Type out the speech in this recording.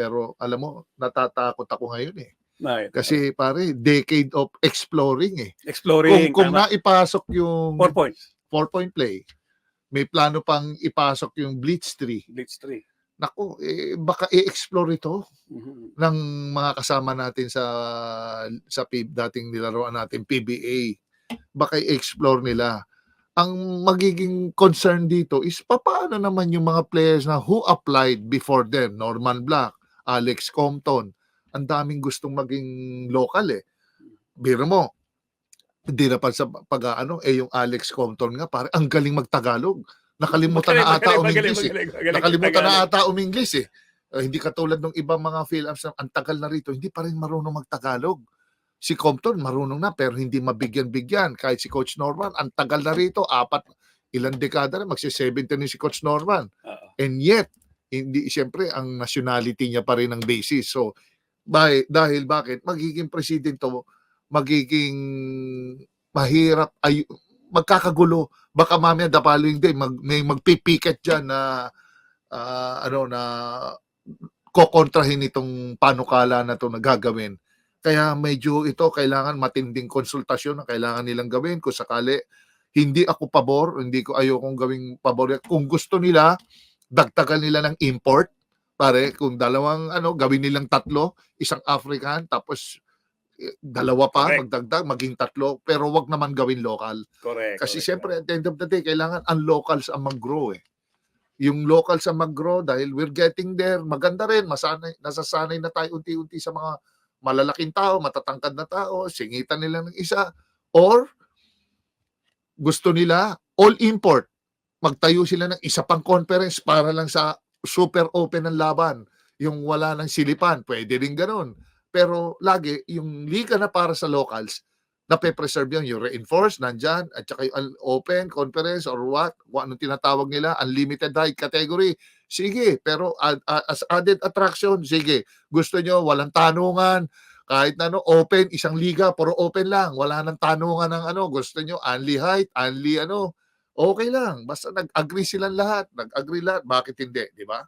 pero alam mo, natatakot ako ngayon eh. Right. Kasi pare, decade of exploring eh. Kung, exploring. kung tama. naipasok yung Four points. four-point play, may plano pang ipasok yung blitz tree. Blitz 3. Naku, eh, baka i-explore ito Mhm. ng mga kasama natin sa sa PIB, dating nilaruan natin, PBA. Baka i-explore nila. Ang magiging concern dito is paano naman yung mga players na who applied before them, Norman Black, Alex Compton. Ang daming gustong maging local eh. Biro mo, hindi na pa sa pag ano, eh yung Alex Compton nga, pare, ang galing magtagalog. Nakalimutan na ata Magaling, umingles magaling, eh. magaling, magaling, Nakalimutan na Tagalog. ata umingles eh. Eh, hindi katulad ng ibang mga na ang tagal na rito, hindi pa rin marunong magtagalog. Si Compton marunong na pero hindi mabigyan-bigyan. Kahit si Coach Norman, ang tagal na rito, apat, ilang dekada na, magsi-70 na si Coach Norman. Oo. And yet, hindi siyempre ang nationality niya pa rin ang basis. So, dahil, dahil bakit? Magiging president to, magiging mahirap, ay, magkakagulo. Baka mamaya the following day, mag, may magpipiket dyan na ah, ano na kokontrahin itong panukala na to na gagawin. Kaya medyo ito kailangan matinding konsultasyon na kailangan nilang gawin kung sakali hindi ako pabor, hindi ko ayokong gawing pabor. Kung gusto nila, dagdagan nila ng import. Pare, kung dalawang ano, gawin nilang tatlo, isang African, tapos eh, dalawa pa, Correct. magdagdag, maging tatlo, pero wag naman gawin local. Correct. Kasi correct. siyempre, at the end of the day, kailangan ang locals ang mag-grow eh. Yung locals ang mag-grow dahil we're getting there. Maganda rin, masanay, nasasanay na tayo unti-unti sa mga malalaking tao, matatangkad na tao, singitan nila ng isa. Or, gusto nila, all import. Magtayo sila ng isa pang conference para lang sa super open ng laban. Yung wala ng silipan, pwede rin ganun. Pero lagi, yung liga na para sa locals, nape-preserve yun, yung reinforce, nandyan, at saka yung un- open, conference, or what, kung anong tinatawag nila, unlimited height category. Sige, pero as added attraction, sige. Gusto nyo, walang tanungan, kahit na ano, open, isang liga, puro open lang, wala nang tanungan ng ano, gusto nyo, only height, only ano, okay lang. Basta nag-agree silang lahat, nag-agree lahat, bakit hindi, di ba?